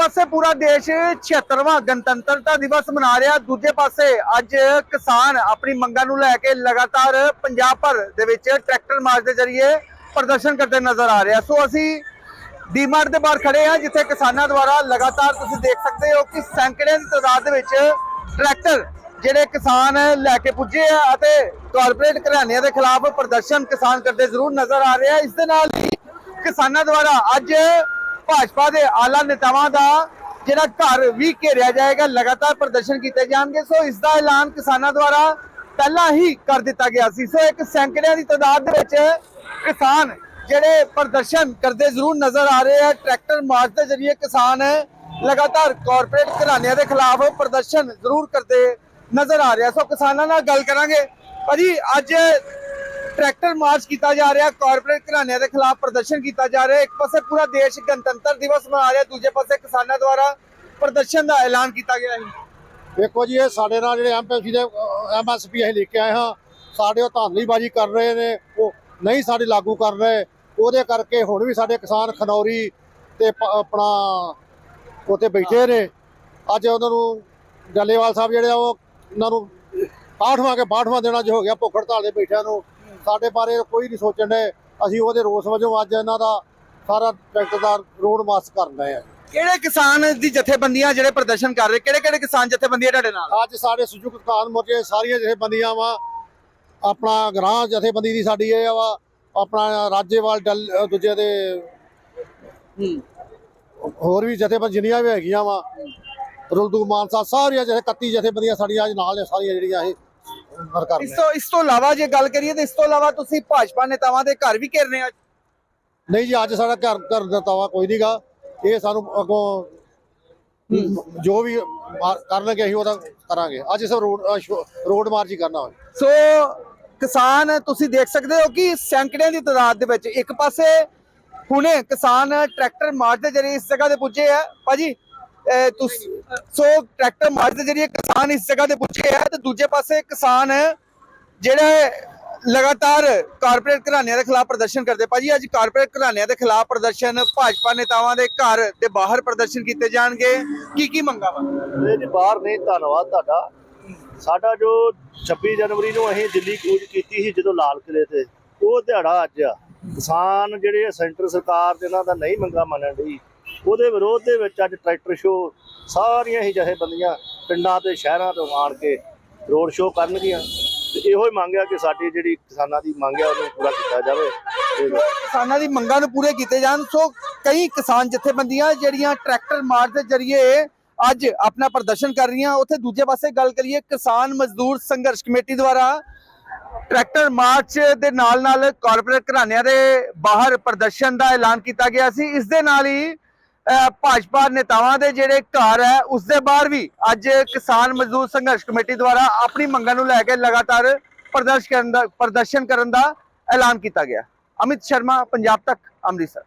ਪਾਸੇ ਪੂਰਾ ਦੇਸ਼ 76ਵਾਂ ਗਣਤੰਤਰਤਾ ਦਿਵਸ ਮਨਾ ਰਿਹਾ। ਦੂਜੇ ਪਾਸੇ ਅੱਜ ਕਿਸਾਨ ਆਪਣੀ ਮੰਗਾਂ ਨੂੰ ਲੈ ਕੇ ਲਗਾਤਾਰ ਪੰਜਾਬ ਭਰ ਦੇ ਵਿੱਚ ਟਰੈਕਟਰ ਮਾਰਚ ਦੇ ਜ਼ਰੀਏ ਪ੍ਰਦਰਸ਼ਨ ਕਰਦੇ ਨਜ਼ਰ ਆ ਰਿਹਾ। ਸੋ ਅਸੀਂ ਡੀਮਾਰਟ ਦੇ ਬਾਹਰ ਖੜੇ ਹਾਂ, ਜਿੱਥੇ ਕਿਸਾਨਾਂ ਦੁਆਰਾ ਲਗਾਤਾਰ ਤੁਸੀਂ ਦੇਖ ਸਕਦੇ ਹੋ ਕਿ ਸੈਂਕੜੇ ਦੀ ਤਾਦਾਦ ਦੇ ਵਿੱਚ ਟਰੈਕਟਰ ਜਿਹੜੇ ਕਿਸਾਨ ਲੈ ਕੇ ਪੁੱਜੇ ਆ ਅਤੇ ਕਾਰਪੋਰੇਟ ਘਰਾਣਿਆਂ ਦੇ ਖਿਲਾਫ ਪ੍ਰਦਰਸ਼ਨ ਕਿਸਾਨ ਕਰਦੇ ਜ਼ਰੂਰ ਨਜ਼ਰ ਆ ਰਿਹਾ। ਇਸ ਦੇ ਨਾਲ ਹੀ ਕਿਸਾਨਾਂ ਦੁਆਰਾ ਅੱਜ ਭਾਜਪਾ ਦੇ ਆਲਾ ਨੇਤਾਵਾਂ ਦਾ ਜਿਹੜਾ ਘਰ ਵੀ ਘੇਰਿਆ ਜਾਏਗਾ, ਲਗਾਤਾਰ ਪ੍ਰਦਰਸ਼ਨ ਕੀਤੇ ਜਾਣਗੇ। ਸੋ ਇਸ ਦਾ ਐਲਾਨ ਕਿਸਾਨਾਂ ਦੁਆਰਾ ਪਹਿਲਾਂ ਹੀ ਕਰ ਦਿੱਤਾ ਗਿਆ ਸੀ। ਸੋ ਇੱਕ ਸੈਂਕੜਿਆਂ ਦੀ ਤਾਦਾਦ ਦੇ ਵਿੱਚ ਕਿਸਾਨ ਜਿਹੜੇ ਪ੍ਰਦਰਸ਼ਨ ਕਰਦੇ ਜ਼ਰੂਰ ਨਜ਼ਰ ਆ ਰਹੇ ਆ। ਟਰੈਕਟਰ ਮਾਰਚ ਦੇ ਜ਼ਰੀਏ ਕਿਸਾਨ ਲਗਾਤਾਰ ਕਾਰਪੋਰੇਟ ਘਰਾਣਿਆਂ ਦੇ ਖਿਲਾਫ ਪ੍ਰਦਰਸ਼ਨ ਜ਼ਰੂਰ ਕਰਦੇ ਨਜ਼ਰ ਆ ਰਿਹਾ ਸੋ ਕਿਸਾਨਾਂ ਨਾਲ ਗੱਲ ਕਰਾਂਗੇ। ਭਾਜੀ, ਅੱਜ ਟਰੈਕਟਰ ਮਾਰਚ ਕੀਤਾ ਜਾ ਰਿਹਾ ਕਾਰਪੋਰੇਟ ਘਰਾਣਿਆਂ ਦੇ ਖਿਲਾਫ ਪ੍ਰਦਰਸ਼ਨ ਕੀਤਾ ਜਾ ਰਿਹਾ ਇੱਕ ਪਾਸੇ ਪੂਰਾ ਦੇਸ਼ ਗਣਤੰਤਰ ਦਿਵਸ ਮਨਾ ਰਿਹਾ ਦੂਜੇ ਪਾਸੇ ਕਿਸਾਨਾਂ ਦੁਆਰਾ ਪ੍ਰਦਰਸ਼ਨ ਦਾ ਐਲਾਨ ਕੀਤਾ ਗਿਆ ਹੈ। ਦੇਖੋ ਜੀ ਇਹ ਸਾਡੇ ਨਾਲ ਜਿਹੜੇ ਐਮਪੀਸੀ ਦੇ ਐਮਐਸਪੀ ਅਸੀਂ ਲੈ ਕੇ ਆਏ ਹਾਂ ਸਾਡੇ ਉਹ ਧਾਂਦਲੀਬਾਜ਼ੀ ਕਰ ਰਹੇ ਨੇ ਉਹ ਨਹੀਂ ਸਾਡੇ ਲਾਗੂ ਕਰ ਰਹੇ ਉਹਦੇ ਕਰਕੇ ਹੁਣ ਵੀ ਸਾਡੇ ਕਿਸਾਨ ਖਨੌਰੀ ਤੇ ਆਪਣਾ ਉੱਥੇ ਬੈਠੇ ਨੇ। ਅੱਜ ਉਹਨਾਂ ਨੂੰ ਡੱਲੇਵਾਲ ਸਾਹਿਬ ਜਿਹੜੇ ਆ ਉਹ ਉਹਨਾਂ ਨੂੰ ਆਠਵਾਂ ਕੇ ਬਾਠਵਾਂ ਦੇਣਾ ਜੋ ਹੋ ਗਿਆ ਭੁੱਖ ਹੜਤਾਲ ਦੇ ਬੈਠਿਆਂ ਨੂੰ। ਸਾਡੇ ਬਾਰੇ ਕੋਈ ਨਹੀਂ ਸੋਚਣ ਦੇ ਅਸੀਂ ਉਹਦੇ ਰੋਸ ਵਜੋਂ ਅੱਜ ਇਹਨਾਂ ਦਾ ਸਾਰਾ ਟਰੈਕਟਰ ਦਾ ਰੋਡ ਮਾਰਚ ਕਰ ਰਹੇ ਆ। ਕਿਹੜੇ ਕਿਸਾਨ ਦੀ ਜਥੇਬੰਦੀਆਂ ਜਿਹੜੇ ਪ੍ਰਦਰਸ਼ਨ ਕਰ ਰਹੇ? ਕਿਹੜੇ ਕਿਹੜੇ ਕਿਸਾਨ ਜਥੇਬੰਦੀਆਂ ਤੁਹਾਡੇ ਨਾਲ? ਅੱਜ ਸਾਡੇ ਸੁਜੂਕ ਕਿਸਾਨ ਮੋਰਚੇ ਸਾਰੀਆਂ ਜਥੇਬੰਦੀਆਂ ਵਾ। ਆਪਣਾ ਗ੍ਰਾਹ ਜਥੇਬੰਦੀ ਦੀ ਸਾਡੀ ਇਹ ਵਾ। ਆਪਣਾ ਰਾਜੇਵਾਲ ਡਲ ਦੂਜੇ ਦੇ ਹੋਰ ਵੀ ਜਥੇਬੰਦ ਜਿੰਨੀਆਂ ਵੀ ਹੈਗੀਆਂ ਵਾ। ਰੁਲਦੂ ਮਾਨਸਾ ਸਾਰੀਆਂ ਜਿਹੇ 31 ਜਥੇਬੰਦੀਆਂ ਸਾਡੀਆਂ ਅੱਜ ਨਾਲ ਨੇ ਸਾਰੀਆਂ ਜਿਹੜੀਆਂ ਇਹ ਕਰ ਕਰ ਇਸ ਤੋਂ ਇਸ ਤੋਂ ਇਲਾਵਾ ਜੇ ਗੱਲ ਕਰੀਏ ਤਾਂ ਇਸ ਤੋਂ ਇਲਾਵਾ ਤੁਸੀਂ ਭਾਜਪਾ ਨੇਤਾਵਾਂ ਦੇ ਘਰ ਵੀ ਘੇਰਨੇ ਆ। ਨਹੀਂ ਜੀ ਅੱਜ ਸਾਡਾ ਘਰ ਘਰ ਦਾ ਤਾਵਾ ਕੋਈ ਨਹੀਂਗਾ ਇਹ ਸਾਨੂੰ ਅੱਗੋਂ ਜੋ ਵੀ ਮਾਰ- ਕਰਨਗੇ ਅਸੀਂ ਉਹਦਾ ਕਰਾਂਗੇ। ਅੱਜ ਇਸ ਰੋਡ ਮਾਰਚ ਹੀ ਕਰਨਾ ਹੋਵੇ। ਸੋ ਕਿਸਾਨ ਤੁਸੀਂ ਦੇਖ ਸਕਦੇ ਹੋ ਕਿ ਸੈਂਕੜਿਆਂ ਦੀ ਤਾਦਾਦ ਦੇ ਵਿੱਚ ਇੱਕ ਪਾਸੇ ਹੁਣੇ ਕਿਸਾਨ ਟਰੈਕਟਰ ਮਾਰਚ ਦੇ ਜਰੀਏ ਇਸ ਜਗ੍ਹਾ ਤੇ ਪੁੱਜੇ ਆ। ਭਾਜੀ ਤੁਸੀਂ, ਸੋ ਟਰੈਕਟਰ ਮਾਰਚ ਦੇ ਜਰੀਏ ਕਿਸਾਨ ਇਸ ਜਗ੍ਹਾ ਤੇ ਪੁੱਜੇ ਆ ਤੇ ਦੂਜੇ ਪਾਸੇ ਕਿਸਾਨ ਜਿਹੜੇ ਲਗਾਤਾਰ ਕਾਰਪੋਰੇਟ ਘਰਾਣਿਆਂ ਦੇ ਖਿਲਾਫ ਪ੍ਰਦਰਸ਼ਨ ਕਰਦੇ। ਭਾਜੀ, ਅੱਜ ਕਾਰਪੋਰੇਟ ਘਰਾਣਿਆਂ ਦੇ ਖਿਲਾਫ ਪ੍ਰਦਰਸ਼ਨ ਭਾਜਪਾ ਨੇਤਾਵਾਂ ਦੇ ਘਰ ਦੇ ਬਾਹਰ ਪ੍ਰਦਰਸ਼ਨ ਕੀਤੇ ਜਾਣਗੇ। ਕੀ ਕੀ ਮੰਗਾਂ ਵਾ? ਜੀ ਬਾਹਰ ਨਹੀਂ ਧੰਨਵਾਦ ਤੁਹਾਡਾ। ਸਾਡਾ ਜੋ 26 ਜਨਵਰੀ ਨੂੰ ਅਸੀਂ ਦਿੱਲੀ ਕੂਚ ਕੀਤੀ ਸੀ ਜਦੋਂ ਲਾਲ ਕਿਲੇ ਤੇ, ਉਹ ਦਿਹਾੜਾ ਅੱਜ ਆ। ਕਿਸਾਨ ਜਿਹੜੇ ਸੈਂਟਰ ਸਰਕਾਰ ਦੇ ਇਹਨਾਂ ਦਾ ਨਹੀਂ ਮੰਗਾ ਮੰਨਣ ਦੀ ਉਹਦੇ ਵਿਰੋਧ ਦੇ ਵਿੱਚ ਅੱਜ ਟਰੈਕਟਰ ਸ਼ੋ ਸਾਰੀਆਂ ਹੀ ਜਥੇਬੰਦੀਆਂ ਪਿੰਡਾਂ ਤੇ ਸ਼ਹਿਰਾਂ ਤੋਂ ਆਣ ਕੇ ਰੋਡ ਸ਼ੋਅ ਕਰਨਗੀਆਂ। ਤੇ ਇਹੋ ਹੀ ਮੰਗਿਆ ਕਿ ਸਾਡੀ ਜਿਹੜੀ ਕਿਸਾਨਾਂ ਦੀ ਮੰਗ ਹੈ ਉਹਨੂੰ ਪੂਰਾ ਕੀਤਾ ਜਾਵੇ। ਕਿਸਾਨਾਂ ਦੀ ਮੰਗਾਂ ਨੂੰ ਪੂਰੇ ਕੀਤੇ ਜਾਣ। ਸੋ ਕਈ ਕਿਸਾਨ ਜਥੇਬੰਦੀਆਂ ਜਿਹੜੀਆਂ ਟਰੈਕਟਰ ਮਾਰਚ ਦੇ ਜ਼ਰੀਏ ਅੱਜ ਆਪਣਾ ਪ੍ਰਦਰਸ਼ਨ ਕਰ ਰਹੀਆਂ। ਉੱਥੇ ਦੂਜੇ ਪਾਸੇ ਗੱਲ ਕਰੀਏ ਕਿਸਾਨ ਮਜ਼ਦੂਰ ਸੰਘਰਸ਼ ਕਮੇਟੀ ਦੁਆਰਾ ਟਰੈਕਟਰ ਮਾਰਚ ਦੇ ਨਾਲ ਨਾਲ ਕਾਰਪੋਰੇਟ ਘਰਾਣਿਆਂ ਦੇ ਬਾਹਰ ਪ੍ਰਦਰਸ਼ਨ ਦਾ ਐਲਾਨ ਕੀਤਾ ਗਿਆ ਸੀ। ਇਸ ਦੇ ਨਾਲ ਹੀ ਭਾਜਪਾ ਨੇਤਾਵਾਂ ਦੇ ਜਿਹੜੇ ਘਰ ਹੈ, ਉਸ ਦੇ ਬਾਹਰ ਵੀ ਅੱਜ ਕਿਸਾਨ ਮਜ਼ਦੂਰ ਸੰਘਰਸ਼ ਕਮੇਟੀ ਦੁਆਰਾ ਆਪਣੀ ਮੰਗਾਂ ਨੂੰ ਲੈ ਕੇ ਲਗਾਤਾਰ ਪ੍ਰਦਰਸ਼ਨ ਕਰਨ ਦਾ ਪ੍ਰਦਰਸ਼ਨ ਕਰਨ ਦਾ ਐਲਾਨ ਕੀਤਾ ਗਿਆ। ਅਮਿਤ ਸ਼ਰਮਾ, ਪੰਜਾਬ ਤੱਕ, ਅੰਮ੍ਰਿਤਸਰ।